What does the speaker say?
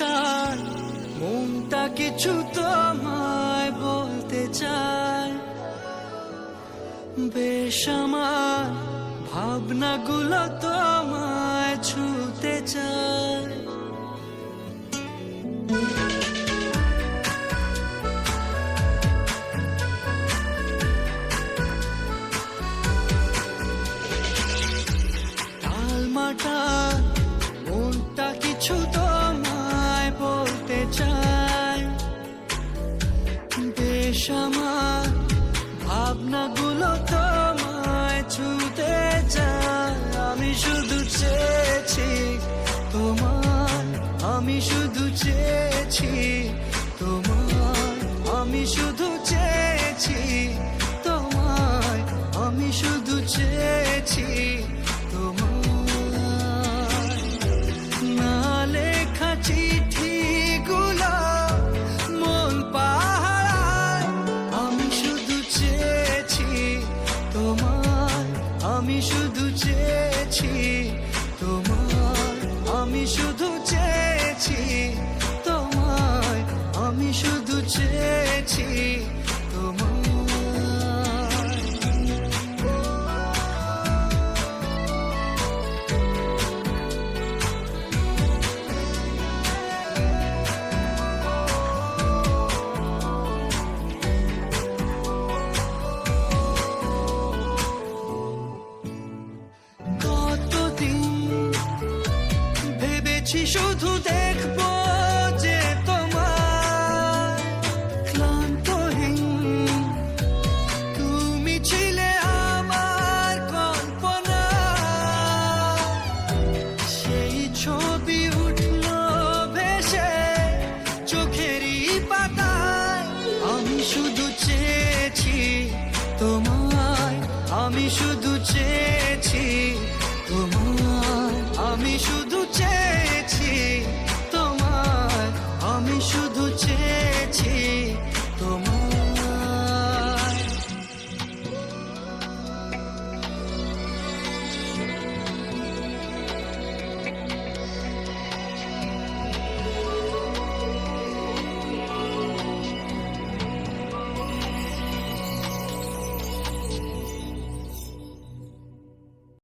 তার। মনটা কিছু তোমায় বলতে চায়। বেশ আমার ভাবনাগুলো তোমায় ছুতে চায়। বেশ আমার। ভাবনাগুলো তোমায় ছুতে চায়। আমি শুধু চেয়েছি তোমার আমি শুধু চেয়েছি তোমার আমি শুধু আমি শুধু চেয়েছি ভেবেছি শুধু দেখব যে তোমার তুমি ছিলে আমার কল্পনা। সেই ছবি ভেসে চোখেরই আমি শুধু চেয়েছি তোমায়, আমি শুধু চেয়েছি আমি শুধু